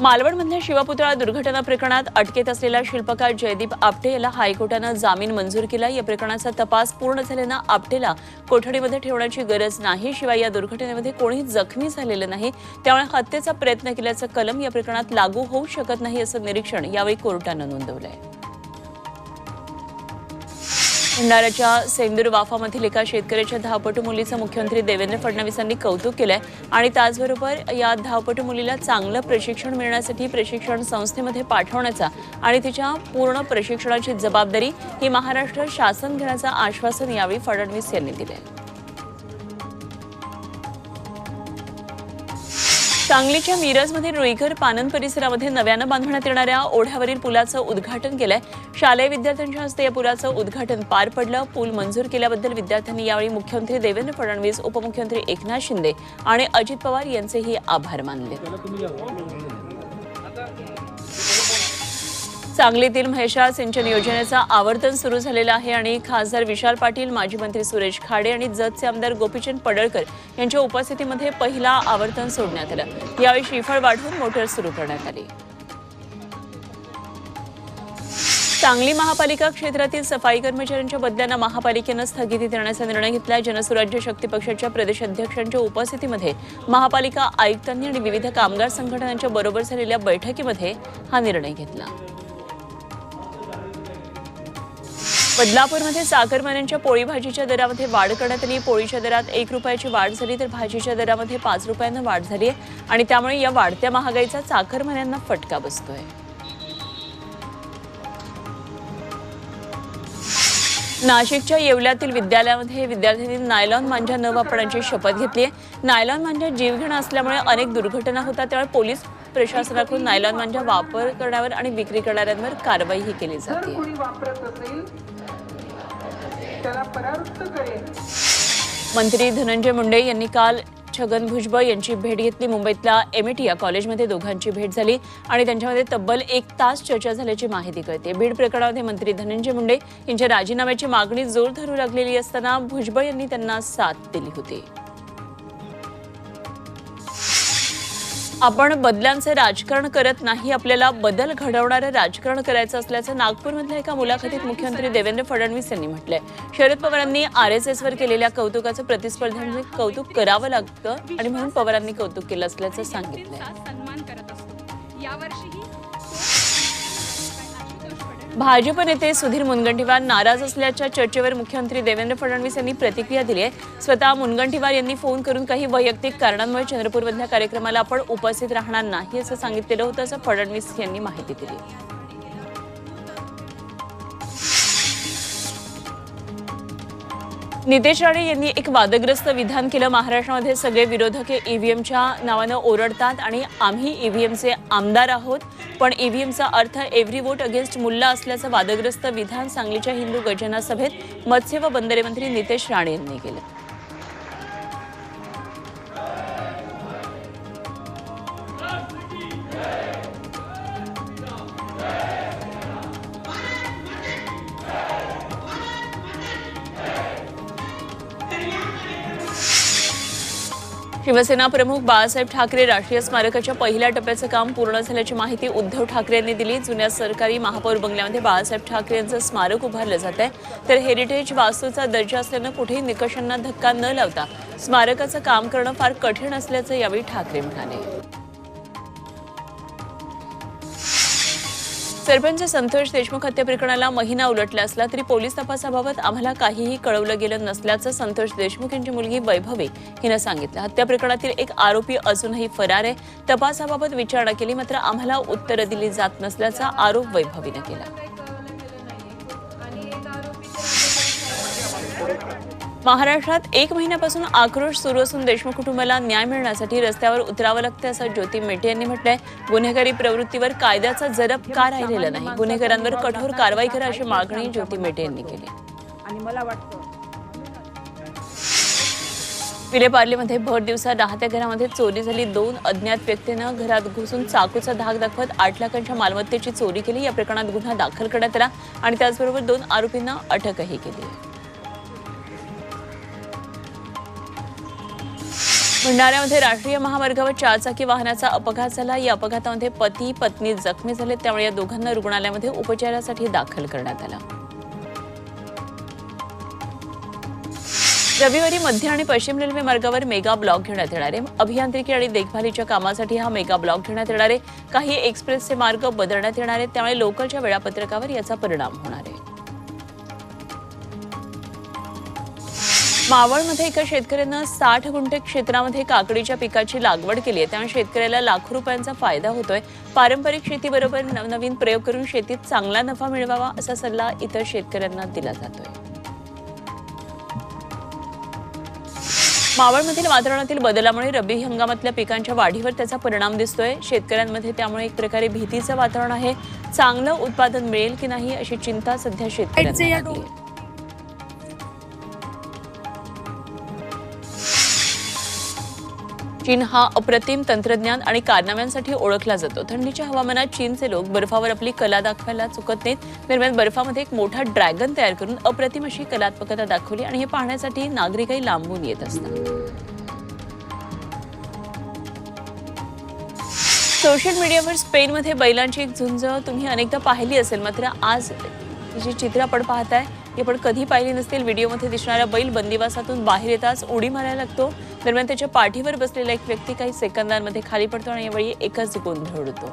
मालवणमधल्या शिवपुतळा दुर्घटना प्रकरणात अटकेत असलेला शिल्पकार जयदीप आपटे याला हायकोर्टानं जामीन मंजूर केला या प्रकरणाचा तपास पूर्ण झाल्यानं आपटेला कोठडीमध्ये ठेवण्याची गरज नाही. शिवाय या दुर्घटनेमध्ये कोणीही जखमी झालेलं नाही. त्यामुळे हत्येचा प्रयत्न केल्याचं कलम या प्रकरणात लागू होऊ शकत नाही असं निरीक्षण यावेळी कोर्टानं नोंदवलंय. भंडाऱ्याच्या सेंदूर वाफामधील एका शेतकऱ्याच्या धावपटू मुलीचं मुख्यमंत्री देवेंद्र फडणवीसांनी कौतुक केलंय. आणि त्याचबरोबर या धावपटू मुलीला चांगलं प्रशिक्षण मिळण्यासाठी प्रशिक्षण संस्थेमध्ये पाठवण्याचा आणि तिच्या पूर्ण प्रशिक्षणाची जबाबदारी ही महाराष्ट्र शासन घेण्याचं आश्वासन यावेळी फडणवीस यांनी दिले सांगलीच्या मिरजमधील रुईघर पानन परिसरामध्ये नव्यानं बांधण्यात येणाऱ्या ओढ्यावरील पुलाचं उद्घाटन केलंय. शालेय विद्यार्थ्यांच्या हस्ते या पुलाचं उद्घाटन पार पडलं. पूल मंजूर केल्याबद्दल विद्यार्थ्यांनी यावेळी मुख्यमंत्री देवेंद्र फडणवीस उपमुख्यमंत्री एकनाथ शिंदे आणि अजित पवार यांचेही आभार मानले. सांगलीतील म्हैसाळ सिंचन योजनेचा आवर्तन सुरू झालेलं आहे आणि खासदार विशाल पाटील माजी मंत्री सुरेश खाडे आणि जतचे आमदार गोपीचंद पडळकर यांच्या उपस्थितीमध्ये पहिला आवर्तन सोडण्यात आलं. यावेळी श्रीफळ वाढवून मोटर सुरू करण्यात आली. सांगली महापालिका क्षेत्रातील सफाई कर्मचाऱ्यांच्या बदल्यांना महापालिकेनं स्थगिती देण्याचा निर्णय घेतला जनसुराज्य शक्ती पक्षाच्या प्रदेशाध्यक्षांच्या उपस्थितीमध्ये महापालिका आयुक्तांनी आणि विविध कामगार संघटनांच्या बरोबर झालेल्या बैठकीमध्ये हा निर्णय घेतला. बदलापूरमध्ये साखरमान्यांच्या पोळी भाजीच्या दरामध्ये वाढ करण्यात आली. पोळीच्या दरात एक रुपयाची वाढ झाली तर भाजीच्या दरामध्ये पाच रुपयांना वाढ झाली आहे आणि त्यामुळे या वाढत्या महागाईचा साखरमान्यांना फटका बसतोय. नाशिकच्या येवल्यातील विद्यालयामध्ये विद्यार्थ्यांनी नायलॉन मांजा न वापरण्याची शपथ घेतली आहे. नायलॉन मांजा जीवघेणा असल्यामुळे अनेक दुर्घटना होतात. त्यामुळे पोलीस प्रशासनाकडून नायलॉन मांजा वापर करण्यावर आणि विक्री करणाऱ्यांवर कारवाईही केली जाते. मंत्री धनंजय मुंडे यांनी काल छगन भुजबळ यांची भेट घेतली. मुंबईतल्या एमिटिया या कॉलेजमध्ये दोघांची भेट झाली आणि त्यांच्यामध्ये तब्बल एक तास चर्चा झाल्याची माहिती कळते. बीड प्रकरणामध्ये मंत्री धनंजय मुंडे यांच्या राजीनाम्याची मागणी जोर धरू लागलेली असताना भुजबळ यांनी त्यांना साथ दिली होती. आपण बदलांचे राजकारण करत नाही आपल्याला बदल घडवणारं राजकारण करायचं असल्याचं नागपूरमधल्या एका मुलाखतीत मुख्यमंत्री देवेंद्र फडणवीस यांनी म्हटलंय. शरद पवारांनी आर एस एसवर केलेल्या कौतुकाचं प्रतिस्पर्ध्यांनी म्हणजे कौतुक करावं लागतं आणि म्हणून पवारांनी कौतुक केलं असल्याचं सांगितलंय. भाजप नेते सुधीर मुनगंटीवार नाराज असल्याच्या चर्चेवर मुख्यमंत्री देवेंद्र फडणवीस यांनी प्रतिक्रिया दिली आहे. स्वतः मुनगंटीवार यांनी फोन करून काही वैयक्तिक कारणांमुळे चंद्रपूरमधल्या कार्यक्रमाला आपण उपस्थित राहणार नाही असं सांगितलेलं होतं असं फडणवीस यांनी माहिती दिली नितेश राणे यांनी एक वादग्रस्त विधान केलं. महाराष्ट्रामध्ये सगळे विरोधक हे ईव्हीएमच्या नावानं ओरडतात आणि आम्ही ईव्हीएमचे आमदार आहोत. पण ईव्हीएमचा अर्थ एव्हरी वोट अगेन्स्ट मुल्ला असल्याचं वादग्रस्त विधान सांगलीच्या हिंदू गजना सभेत मत्स्य व बंदरे मंत्री नितेश राणे यांनी केलं. शिवसेना प्रमुख बाळासाहेब ठाकरे राष्ट्रीय स्मारकाच्या पहिल्या टप्प्याचं काम पूर्ण झाल्याची माहिती उद्धव ठाकरे यांनी दिली. जुन्या सरकारी महापौर बंगल्यामध्ये बाळासाहेब ठाकरे यांचं स्मारक उभारलं जात आहे. तर हेरिटेज वास्तूचा दर्जा असल्यानं कुठेही निकषांना धक्का न लावता स्मारकाचं काम करणं फार कठीण असल्याचं यावेळी ठाकरे म्हणाले. सरपंच संतोष देशमुख हत्या प्रकरणाला महिना उलटला असला तरी पोलीस तपासाबाबत आम्हाला काहीही कळवलं गेलं नसल्याचं संतोष देशमुख यांची मुलगी वैभवी हिनं सांगितलं. हत्या प्रकरणातील एक आरोपी अजूनही फरार आहे. तपासाबाबत विचारणा केली मात्र आम्हाला उत्तरं दिली जात नसल्याचा आरोप वैभवीनं केला. महाराष्ट्रात एक महिन्यापासून आक्रोश सुरू असून देशमुख कुटुंबाला न्याय मिळण्यासाठी रस्त्यावर उतरावं लागतं असं ज्योती मेटे यांनी म्हटलंय. गुन्हेगारी प्रवृत्तीवर कायद्याचा जरब का राहिलेला नाही? गुन्हेगारांवर कठोर कारवाई करा अशी मागणी ज्योती मेटे यांनी केली. आणि मला वाटतं विलेपार्लेमध्ये भर दिवसा राहत्या घरामध्ये चोरी झाली. दोन अज्ञात व्यक्तीनं घरात घुसून चाकूचा धाक दाखवत आठ लाखांच्या मालमत्तेची चोरी केली. या प्रकरणात गुन्हा दाखल करण्यात आला आणि त्याचबरोबर दोन आरोपींना अटकही केली. भंडाऱ्यामध्ये राष्ट्रीय महामार्गावर चारचाकी वाहनाचा अपघात झाला. या अपघातामध्ये पती पत्नी जखमी झाले. त्यामुळे या दोघांना रुग्णालयामध्ये उपचारासाठी दाखल करण्यात आलं. रविवारी मध्य आणि पश्चिम रेल्वे मार्गावर मेगा ब्लॉक घेण्यात येणार आहे. अभियांत्रिकी आणि देखभालीच्या कामासाठी हा मेगा ब्लॉक घेण्यात येणार आहे. काही एक्सप्रेसचे मार्ग बदलण्यात येणार आहेत. त्यामुळे लोकलच्या वेळापत्रकावर याचा परिणाम होणार आहे. मावळमध्ये एका शेतकऱ्यानं साठ गुंठे क्षेत्रामध्ये काकडीच्या पिकाची लागवड केली आहे. त्यामुळे शेतकऱ्याला लाखो रुपयांचा फायदा होतोय. पारंपरिक शेतीबरोबर नवनवीन प्रयोग करून शेतीत चांगला नफा मिळवावा असा सल्ला इतर शेतकऱ्यांना दिला जातोय. मावळमधील वातावरणातील बदलामुळे रब्बी हंगामातल्या पिकांच्या वाढीवर त्याचा परिणाम दिसतोय. शेतकऱ्यांमध्ये त्यामुळे एक प्रकारे भीतीचं वातावरण आहे. चांगलं उत्पादन मिळेल की नाही अशी चिंता सध्या शेतकऱ्यांना चीन हा अप्रतिम तंत्रज्ञान आणि कारनाम्यांसाठी ओळखला जातो. थंडीच्या हवामानात चीनचे लोक बर्फावर आपली कला दाखवायला चुकत नाहीत. दरम्यान बर्फामध्ये एक मोठा ड्रॅगन तयार करून अप्रतिम अशी कलात्मकता दाखवली आणि हे पाहण्यासाठी नागरिकही लांबून येत असतात. सोशल मीडियावर स्पेनमध्ये बैलांची एक झुंज तुम्ही अनेकदा पाहिली असेल. मात्र आज जी चित्र आपण पाहताय ती आपण कधी पाहिली नसतील. व्हिडिओमध्ये दिसणारा बैल बंदिवासातून बाहेर येताच उडी मारायला लागतो. दरम्यान त्याच्या पाठीवर बसलेला एक व्यक्ती काही सेकंदांमध्ये खाली पडतो आणि यावेळी एकच गोंधळ उडतो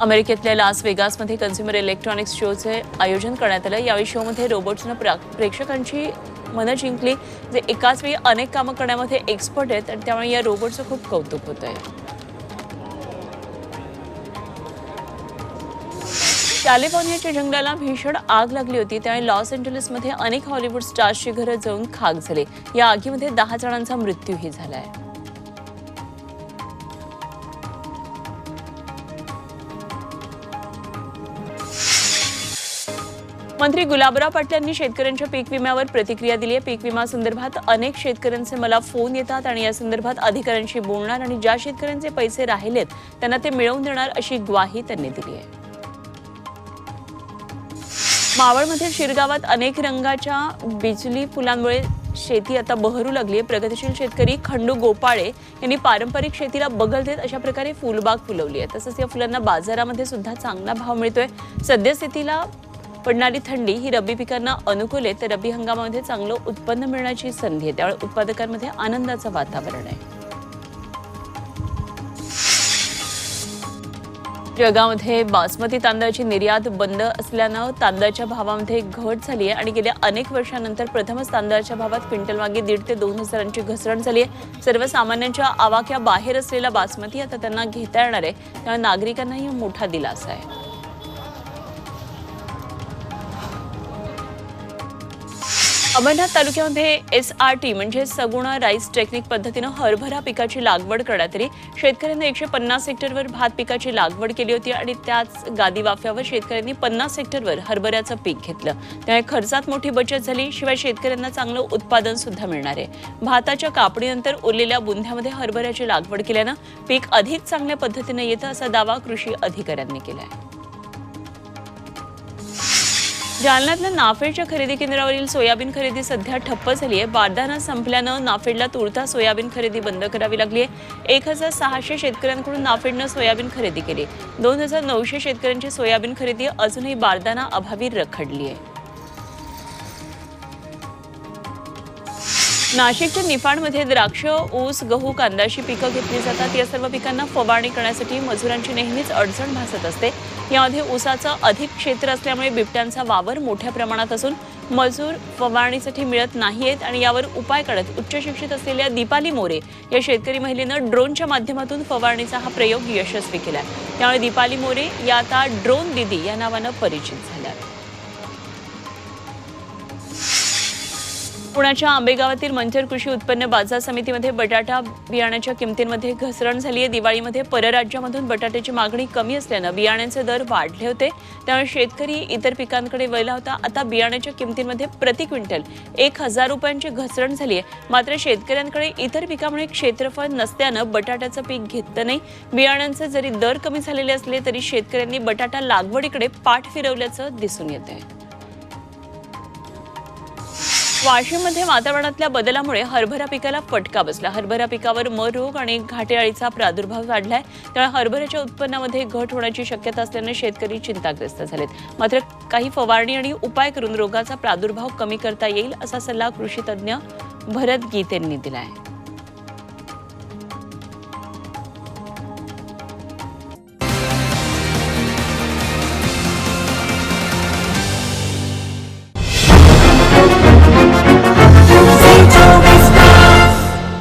अमेरिकेतल्या लास वेगासमध्ये कन्झ्युमर इलेक्ट्रॉनिक्स शोचे आयोजन करण्यात आलं. यावेळी शोमध्ये रोबोट्सनं प्रेक्षकांची मनं जिंकली. जे एकाच वेळी अनेक कामं करण्यामध्ये एक्सपर्ट आहेत आणि त्यामुळे या रोबोटचं खूप कौतुक होत आहे कॅलिफोर्नियाच्या जंगलाला भीषण आग लागली होती त्यावेळी लॉस एंजलिसमध्ये अनेक हॉलिवूड स्टार्सची घरं जळून खाक झाले. या आगीमध्ये दहा जणांचा मृत्यूही झालाय. मंत्री गुलाबराव पाटील यांनी शेतकऱ्यांच्या पीक विम्यावर प्रतिक्रिया दिली आहे. पीक विमा संदर्भात अनेक शेतकऱ्यांचे मला फोन येतात आणि या संदर्भात अधिकाऱ्यांशी बोलणार आणि ज्या शेतकऱ्यांचे पैसे राहिलेत त्यांना ते मिळवून देणार अशी ग्वाही त्यांनी दिली आहे. मावळमध्ये शिरगावात अनेक रंगाच्या बिजली फुलांमुळे शेती आता बहरू लागली आहे. प्रगतीशील शेतकरी खंडू गोपाळे यांनी पारंपरिक शेतीला बगल देत अशा प्रकारे फुलबाग फुलवली आहे. तसंच या फुलांना बाजारामध्ये सुद्धा चांगला भाव मिळतोय. सद्यस्थितीला पडणारी थंडी ही रब्बी पिकांना अनुकूल आहे. तर रब्बी हंगामामध्ये चांगलं उत्पन्न मिळण्याची संधी आहे. त्यामुळे उत्पादकांमध्ये आनंदाचं वातावरण आहे. जगामध्ये बासमती तांदळाची निर्यात बंद असल्यानं तांदळाच्या भावामध्ये घट झाली आहे आणि गेल्या अनेक वर्षानंतर प्रथमच तांदळाच्या भावात क्विंटल मागे दीड ते दोन हजारांची घसरण झाली आहे. सर्वसामान्यांच्या आवाक्या बाहेर असलेला बासमती आता त्यांना घेता येणार आहे. त्यामुळे नागरिकांनाही मोठा दिलासा आहे. अमरनाथ तालुक्यामध्ये एस आर टी म्हणजे सगुणा राईस टेक्निक पद्धतीनं हरभरा पिकाची लागवड करण्यात आली. शेतकऱ्यांनी एकशे पन्नास हेक्टरवर भात पिकाची लागवड केली होती आणि त्याच गादी वाफ्यावर शेतकऱ्यांनी पन्नास हेक्टरवर हरभऱ्याचं पीक घेतलं. त्यामुळे खर्चात मोठी बचत झाली शिवाय शेतकऱ्यांना चांगलं उत्पादन सुद्धा मिळणार आहे. भाताच्या कापणीनंतर उरलेल्या बुंध्यामध्ये हरभऱ्याची लागवड केल्यानं पीक अधिक चांगल्या पद्धतीनं येतं असा दावा कृषी अधिकाऱ्यांनी केला आहे जालन्यातल्या नाफेडच्या खरेदी केंद्रावरील सोयाबीन खरेदी सध्या ठप्प झाली आहे बारदाना संपल्यानं नाफेडला तुर्ता सोयाबीन खरेदी बंद करावी लागली आहे एक हजार सहाशे शेतकऱ्यांकडून नाफेडनं सोयाबीन खरेदी केली. दोन हजार नऊशे शेतकऱ्यांची सोयाबीन खरेदी अजूनही बारदाना अभावी रखडली आहे नाशिकच्या निफाडमध्ये द्राक्ष ऊस गहू कांद्याची पिकं घेतली जातात. या सर्व पिकांना फवारणी करण्यासाठी मजुरांची नेहमीच अडचण भासत असते. यामध्ये ऊसाचं अधिक क्षेत्र असल्यामुळे बिबट्यांचा वावर मोठ्या प्रमाणात असून मजूर फवारणीसाठी मिळत नाहीयेत आणि यावर उपाय काढत उच्च शिक्षित असलेल्या दीपाली मोरे या शेतकरी महिलेनं ड्रोनच्या माध्यमातून फवारणीचा हा प्रयोग यशस्वी केला त्यामुळे दीपाली मोरे या आता ड्रोन दिदी या नावानं परिचित झाल्या पुण्याच्या आंबेगावातील मंचर कृषी उत्पन्न बाजार समितीमध्ये बटाटा बियाण्याच्या किमतींमध्ये घसरण झाली आहे दिवाळीमध्ये परराज्यामधून बटाट्याची मागणी कमी असल्यानं बियाण्यांचे दर वाढले होते. त्यामुळे शेतकरी इतर पिकांकडे वळला होता. आता बियाण्याच्या किमतींमध्ये प्रति क्विंटल एक हजार रुपयांची घसरण झाली आहे मात्र शेतकऱ्यांकडे इतर पिकामुळे क्षेत्रफळ नसल्यानं बटाट्याचं पीक घेतलं नाही. बियाण्यांचे जरी दर कमी झालेले असले तरी शेतकऱ्यांनी बटाटा लागवडीकडे पाठ फिरवल्याचं दिसून येत आहे वाशिममध्ये वातावरणातल्या बदलामुळे हरभरा पिकाला फटका बसला. हरभरा पिकावर म रोग आणि घाटे अळीचा प्रादुर्भाव वाढलाय. त्यामुळे हरभऱ्याच्या उत्पन्नामध्ये घट होण्याची शक्यता असल्याने शेतकरी चिंताग्रस्त झालेत. मात्र काही फवारणी आणि उपाय करून रोगाचा प्रादुर्भाव कमी करता येईल असा सल्ला कृषी तज्ज्ञ भरत गीत यांनी दिला आहे